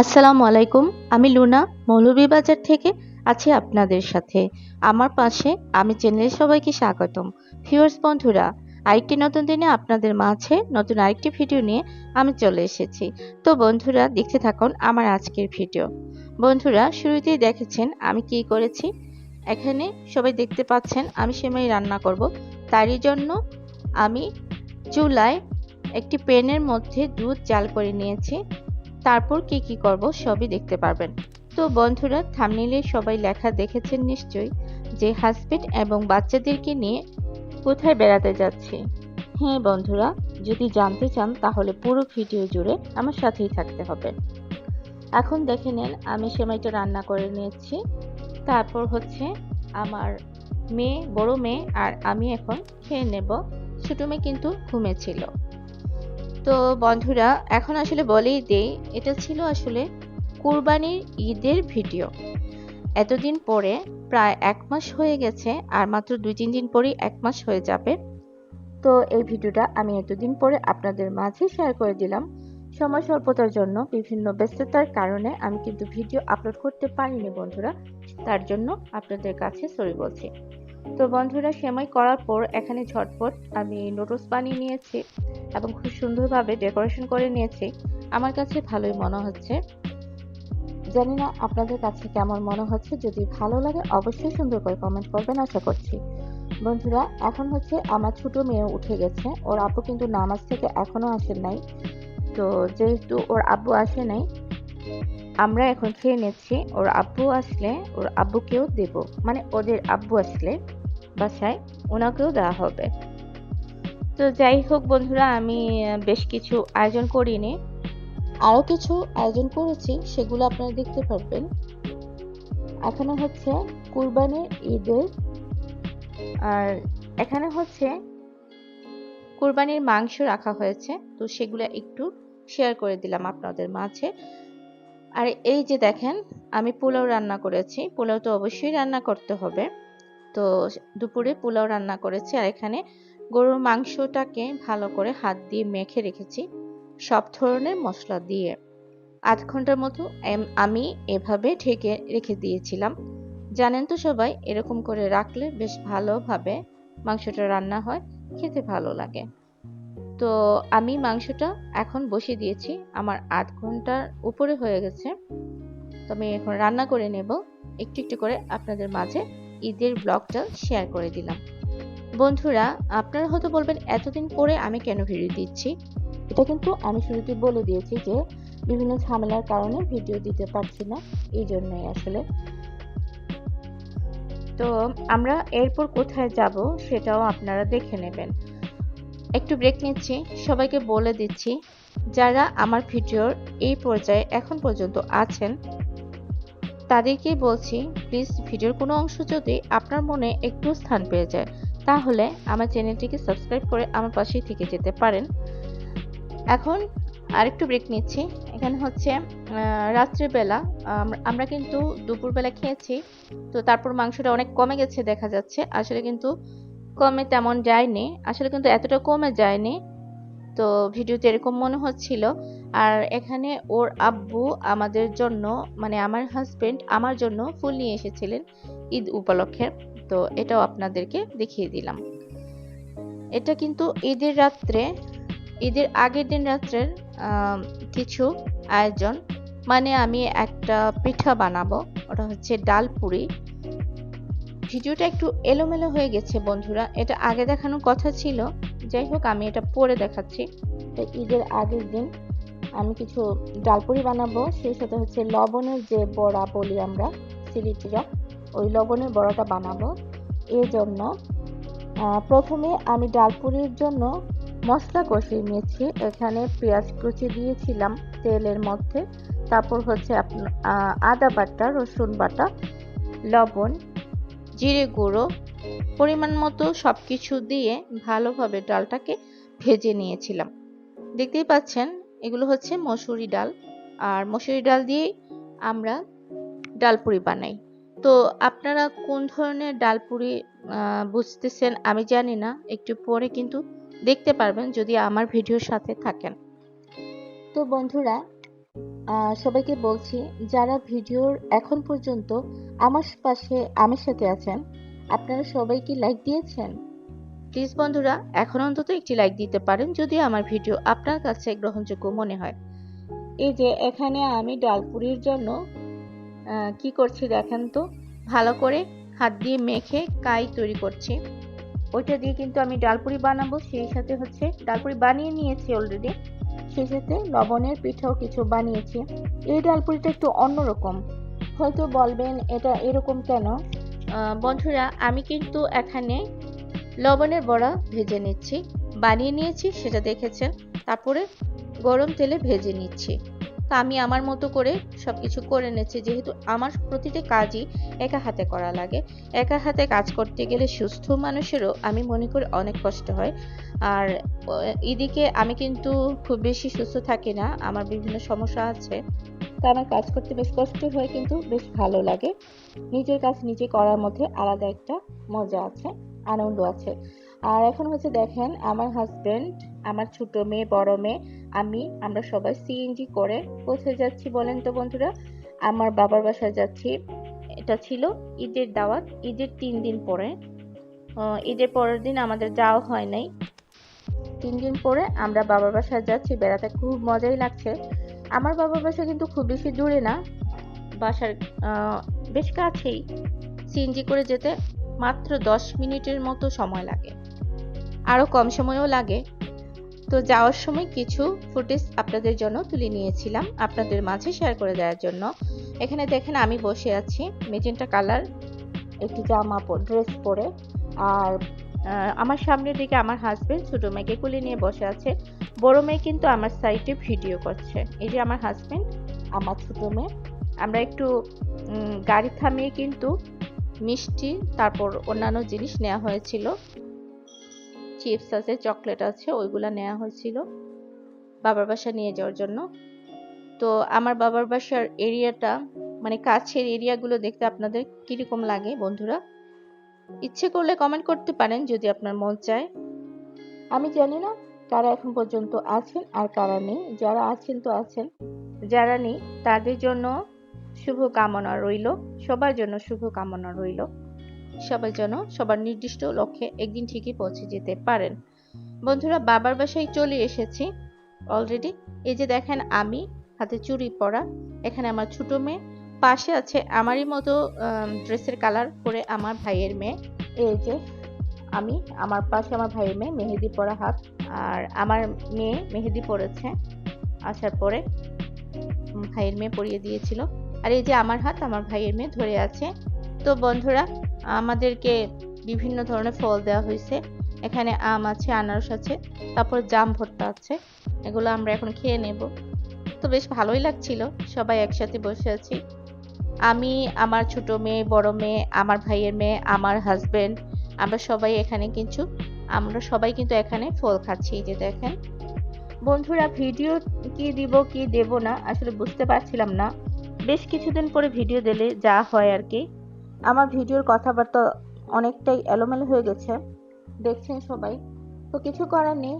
আসসালামু আলাইকুম, আমি লুনা মৌলভীবাজার থেকে আছি আপনাদের সাথে। আমার পাশে আমি চ্যানেলে সবাইকে স্বাগতম। ভিউয়ার্স, বন্ধুরা, আরেকটি নতুন দিনে আপনাদের মাঝে নতুন আরেকটি ভিডিও নিয়ে আমি চলে এসেছি। তো বন্ধুরা, দেখতে থাকুন আমার আজকের ভিডিও। বন্ধুরা, শুরুতেই দেখেছেন আমি কি করেছি। এখানে সবাই দেখতে পাচ্ছেন আমি সেমাই রান্না করব। তারই জন্য আমি চুলায় একটি প্যানের মধ্যে দুধ জাল করে নিয়েছি। তারপর কি কি করব সবই দেখতে পারবেন। তো বন্ধুরা থামনিলে সবাই লেখা দেখেছেন নিশ্চয়ই যে হাজবেন্ড এবং বাচ্চাদেরকে নিয়ে কোথায় বেড়াতে যাচ্ছি। হ্যাঁ বন্ধুরা, যদি জানতে চান তাহলে পুরো ভিডিও জুড়ে আমার সাথেই থাকতে হবে। এখন দেখে নেন, আমি সেমাইটা রান্না করে নিয়েছি। তারপর হচ্ছে আমার মেয়ে, বড় মেয়ে, আর আমি এখন খেয়ে নেব। ছোটো মেয়ে কিন্তু ঘুমেছিল তো বন্ধুরা, এখন আসলে বলেই দেই, এটা ছিল আসলে কুরবানির ঈদের ভিডিও। এতদিন পরে প্রায় এক মাস হয়ে গেছে, আর মাত্র দুই তিন দিন পরেই এক মাস হয়ে যাবে। তো এই ভিডিওটা আমি এতদিন পরে আপনাদের মাঝে শেয়ার করে দিলাম। সময় স্বল্পতার জন্য, বিভিন্ন ব্যস্ততার কারণে আমি কিন্তু ভিডিও আপলোড করতে পারিনি বন্ধুরা, তার জন্য আপনাদের কাছে সরি বলছি। তো বন্ধুরা, সেমাই করার পর এখানে ঝটপট আমি নুডলস বানিয়ে নিয়েছি এবং খুব সুন্দরভাবে ডেকোরেশন করে নিয়েছি। আমার কাছে ভালোই মনে হচ্ছে। জানি না আপনাদের কাছে কেমন মনে হচ্ছে। যদি ভালো লাগে, অবশ্যই সুন্দর করে কমেন্ট করবেন, আশা করছি। বন্ধুরা, এখন হচ্ছে আমার ছোট মেয়ে উঠে গেছে। ওর আব্বু কিন্তু নামাজ থেকে এখনও আসেন নাই। তো যেহেতু ওর আব্বু আসে নাই আমরা এখন খেয়ে নিচ্ছি। ওর আব্বু আসলে, ওর আব্বুকেও দেব। মানে ওদের আব্বু আসলে বাসায়, ওনাকেও দেওয়া হবে। তো যাই হোক বন্ধুরা, আমি বেশ কিছু আয়োজন করিনি। আরও কিছু আয়োজন করেছি, সেগুলো আপনারা দেখতে পারবেন। এখানে হচ্ছে কুরবানির ঈদের, আর এখানে হচ্ছে কুরবানির মাংস রাখা হয়েছে। তো সেগুলো একটু শেয়ার করে দিলাম আপনাদের মাঝে। আর এই যে দেখেন, আমি পোলাও রান্না করেছি। পোলাও তো অবশ্যই রান্না করতে হবে। তো দুপুরে পোলাও রান্না করেছি। আর এখানে গরুর মাংসটাকে ভালো করে হাত দিয়ে মেখে রেখেছি সব ধরনের মশলা দিয়ে। আধ ঘণ্টার মতো আমি এভাবে ঢেকে রেখে দিয়েছিলাম। জানেন তো সবাই, এরকম করে রাখলে বেশ ভালোভাবে মাংসটা রান্না হয়, খেতে ভালো লাগে। তো আমি মাংসটা এখন বসিয়ে দিয়েছি। আমার আধ ঘণ্টার উপরে হয়ে গেছে। তো আমি এখন রান্না করে নেব। একটু একটু করে আপনাদের মাঝে ঈদের ব্লগটা শেয়ার করে দিলাম। বন্ধুরা, আপনারা হয়তো বলবেন, এতদিন পরে আমি কেন ভিডিও দিচ্ছি? এটা কিন্তু আমি শুরুতে বলে দিয়েছি যে, বিভিন্ন ঝামেলার কারণে ভিডিও দিতে পারছি না। এই জন্যই আসলে। তো আমরা এরপর কোথায় যাব সেটাও আপনারা দেখে নেবেন। একটু ব্রেক নিচ্ছি, সবাইকে বলে দিচ্ছি, যারা আমার ভিডিওর এই পর্যায়ে এখন পর্যন্ত আছেন তাদেরকেই বলছি প্লিজ ভিডিওর কোনো অংশ যদি আপনার মনে একটু স্থান পেয়ে যায়, তাহলে আমার চ্যানেলটিকে সাবস্ক্রাইব করে আমার পাশেই থেকে যেতে পারেন। এখন আরেকটু ব্রেক নিচ্ছি, এখানে হচ্ছে রাত্রেবেলা আমরা কিন্তু দুপুরবেলা খেয়েছি, তো তারপর মাংসটা অনেক কমে গেছে দেখা যাচ্ছে, আসলে কিন্তু কমে তেমন যায়নি, আসলে কিন্তু এতটা কমে যায়নি। তো ভিডিওতে এরকম মনে হচ্ছিল। আর এখানে ওর আব্বু আমাদের জন্য মানে আমার হাজব্যান্ড আমার জন্য ফুল নিয়ে এসেছিলেন ঈদ উপলক্ষে। তো এটাও আপনাদেরকে দেখিয়ে দিলাম। এটা কিন্তু ঈদের রাত্রে, ঈদের আগের দিন রাত্রের কিছু আয়োজন। মানে আমি একটা পিঠা বানাবো, ওটা হচ্ছে ডাল পুরি। ভিডিওটা একটু এলোমেলো হয়ে গেছে, বন্ধুরা। এটা আগে দেখানোর কথা ছিল। যাই হোক, আমি এটা পরে দেখাচ্ছি। তো ঈদের আগের দিন আমি কিছু ডালপুরি বানাবো। সেই সাথে হচ্ছে লবণের যে বড়া বলি আমরা সিলিটিরা ওই লবণের বড়াটা বানাবো। এই জন্য প্রথমে আমি ডালপুরির জন্য মশলা কষিয়ে নিয়েছি। এখানে পেঁয়াজ কুচি দিয়েছিলাম তেলের মধ্যে। তারপর হচ্ছে আদা বাটা, রসুন বাটা, লবণ জিরে গুঁড়ো পরিমাণ মতো সব কিছু দিয়ে ভালোভাবে ডালটাকে ভেজে নিয়েছিলাম। দেখতেই পাচ্ছেন, এগুলো হচ্ছে মসুরি ডাল। আর মসুরি ডাল দিয়ে আমরা ডালপুরি বানাই। তো আপনারা কোন ধরনের ডালপুরি বুঝতেছেন আমি জানি না, একটু পরে কিন্তু দেখতে পারবেন যদি আমার ভিডিওর সাথে থাকেন। তো বন্ধুরা সবাইকে বলছি যারা ভিডিওর এখন পর্যন্ত আমার পাশে আমার সাথে আছেন আপনারা সবাই কি লাইক দিয়েছেন? প্লিজ বন্ধুরা এখন অন্তত একটি লাইক দিতে পারেন যদি আমার ভিডিও আপনার কাছে গ্রহণযোগ্য মনে হয়। এই যে এখানে আমি ডালপুরির জন্য কি করছি দেখেন তো? ভালো করে হাত দিয়ে মেখে কাই তৈরি করছি। ওইটা দিয়ে কিন্তু আমি ডালপুরি বানাবো সেই সাথে হচ্ছে ডালপুরি বানিয়ে নিয়েছি অলরেডি সাথে লবণের পিঠাও কিছু বানিয়েছি। এই ডালপুরিটা একটু অন্যরকম। হয়তো বলবেন, এটা এরকম কেন? বন্ধুরা, আমি কিন্তু এখানে লবণের বড়া ভেজে নিচ্ছি। বানিয়ে নিয়েছি, সেটা দেখেছেন। তারপরে গরম তেলে ভেজে নিচ্ছি। তা আমি আমার মতো করে সব কিছু করে নিচ্ছি যেহেতু আমার প্রতিটি কাজই একা হাতে করা লাগে। একা হাতে কাজ করতে গেলে সুস্থ মানুষেরও আমি মনে করি অনেক কষ্ট হয়। আর এদিকে আমি কিন্তু খুব বেশি সুস্থ থাকি না। আমার বিভিন্ন সমস্যা আছে। তা আমার কাজ করতে বেশ কষ্ট হয় কিন্তু বেশ ভালো লাগে। নিজের কাজ নিজে করার মধ্যে আলাদা একটা মজা আছে, আনন্দ আছে। আর এখন হচ্ছে দেখেন, আমার হাজবেন্ড আমার ছোট মেয়ে, বড় মেয়ে, আমি, আমরা সবাই সিএনজি করে কোথায় যাচ্ছি বলেন তো বন্ধুরা? আমার বাবার বাসায় যাচ্ছি। এটা ছিল ঈদের দাওয়াত, ঈদের তিন দিন পরে। ঈদের পরের দিন আমাদের যাওয়া হয় নাই। তিন দিন পরে আমরা বাবার বাসায় যাচ্ছি, বেড়াতে খুব মজাই লাগছে। আমার বাবার বাসা কিন্তু খুব বেশি দূরে না, বাসার বেশ কাছেই। সিএনজি করে যেতে মাত্র দশ মিনিটের মতো সময় লাগে। আরও কম সময়ও লাগে। তো যাওয়ার সময় কিছু ফুটেজ আপনাদের জন্য তুলে নিয়েছিলাম। আপনাদের মাঝে শেয়ার করে দেওয়ার জন্য। এখানে দেখেন আমি বসে আছি, মেজেন্টা কালার, একটি জামা ড্রেস পরে। আর আমার সামনের দিকে আমার হাজবেন্ড ছোট মেয়েকে কুলে নিয়ে বসে আছে। বড় মেয়ে কিন্তু আমার সাইডে ভিডিও করছে। এই যে আমার হাজবেন্ড আমার ছোট মেয়ে। আমরা একটু গাড়ি থামিয়ে কিন্তু মিষ্টি, তারপর অন্যান্য জিনিস নেওয়া হয়েছিল। চিপস আছে, চকলেট আছে, ওইগুলো নেওয়া হয়েছিল বাবার বাসা নিয়ে যাওয়ার জন্য। তো আমার বাবার বাসার এরিয়াটা মানে কাছের এরিয়াগুলো দেখতে আপনাদের কীরকম লাগে বন্ধুরা? ইচ্ছে করলে কমেন্ট করতে পারেন যদি আপনার মন চায়। আমি জানি না কারা এখন পর্যন্ত আছেন আর কারা নেই। যারা আছেন তো আছেন। যারা নেই, তাদের জন্য শুভ কামনা রইল। সবার জন্য শুভ কামনা রইল। সবার জন্য সবার নির্দিষ্ট লক্ষ্যে একদিন ঠিকই পৌঁছে যেতে পারেন। বন্ধুরা, বাবার বাসায় চলে এসেছি। অলরেডি এই যে দেখেন আমি, হাতে চুড়ি পরা, এখানে আমার ছোট মেয়ে, পাশে আছে আমারই মতো ড্রেসের কালার পরে আমার ভাইয়ের মেয়ে। এই যে আমি, আমার পাশে আমার ভাইয়ের মেয়ে, মেহেদি পরা হাত, আর আমার মেয়ে মেহেদি পরেছে, আসার পরে ভাইয়ের মেয়ে পরিয়ে দিয়েছিল। আর এই যে আমার হাত, আমার ভাইয়ের মেয়ে ধরে আছে। তো বন্ধুরা, আমাদেরকে বিভিন্ন ধরনের ফল দেওয়া হয়েছে। এখানে আম আছে, আনারস আছে, তারপর জাম ভর্তা আছে। এগুলো আমরা এখন খেয়ে নেব। তো বেশ ভালোই লাগছিল, সবাই একসাথে বসে আছি। আমি, আমার ছোট মেয়ে, বড় মেয়ে, আমার ভাইয়ের মেয়ে, আমার হাজবেন্ড আমরা সবাই এখানে কিছু আমরা সবাই কিন্তু এখানে ফল খাচ্ছি, এই যে দেখেন। বন্ধুরা, ভিডিও কি দিব, কি দেব না, আসলে বুঝতে পারছিলাম না। বেশ কিছুদিন পরে ভিডিও দিলে যা হয় আর কি। আমার ভিডিওর কথাবার্তা অনেকটাই এলোমেলো হয়ে গেছে। দেখছেন সবাই? তো কিছু করার নেই।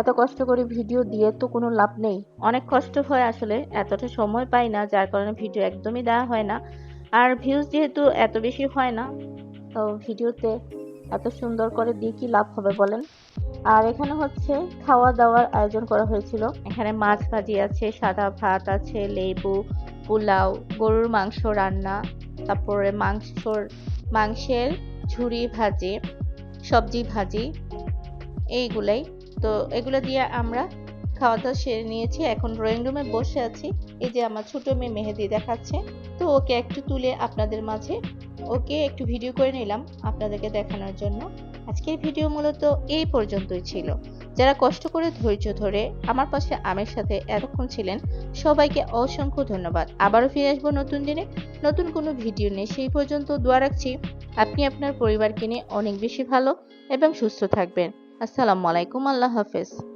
এত কষ্ট করে ভিডিও দিয়ে তো কোনো লাভ নেই। অনেক কষ্ট হয় আসলে। এতটা সময় পাই না, যার কারণে ভিডিও একদমই দেওয়া হয় না। আর ভিউজ যেহেতু এত বেশি হয় না, তো ভিডিওতে এত সুন্দর করে দিয়ে কি লাভ হবে বলেন? আর এখানে হচ্ছে খাওয়া দাওয়ার আয়োজন করা হয়েছিল। এখানে মাছ ভাজি আছে, সাদা ভাত আছে, লেবু পোলাও, গরুর মাংস রান্না, তারপরে মাংসর, মাংসের ঝুরি ভাজি, সবজি ভাজি, এইগুলাই। তো এগুলো দিয়ে আমরা খাওয়া দাওয়া সেরে নিয়েছি। এখন ড্রয়িং রুমে বসে আছি। এই যে আমার ছোট মেয়ে মেহেদি দেখাচ্ছে। তো ওকে একটু তুলে আপনাদের মাঝে ওকে একটু ভিডিও করে নিলাম আপনাদেরকে দেখানোর জন্য। আজকের ভিডিও মূলত এই পর্যন্তই ছিল। যারা কষ্ট করে ধৈর্য ধরে আমার পাশে আমের সাথে এতক্ষণ ছিলেন, সবাইকে অসংখ্য ধন্যবাদ। আবারও ফিরে আসব নতুন দিনে। নতুন কোনো ভিডিও নিয়ে সেই পর্যন্ত দোয়া রাখছি। আপনি আপনার পরিবারকে নিয়ে অনেক বেশি ভালো এবং সুস্থ থাকবেন। আসসালামু আলাইকুম। আল্লাহ হাফেজ।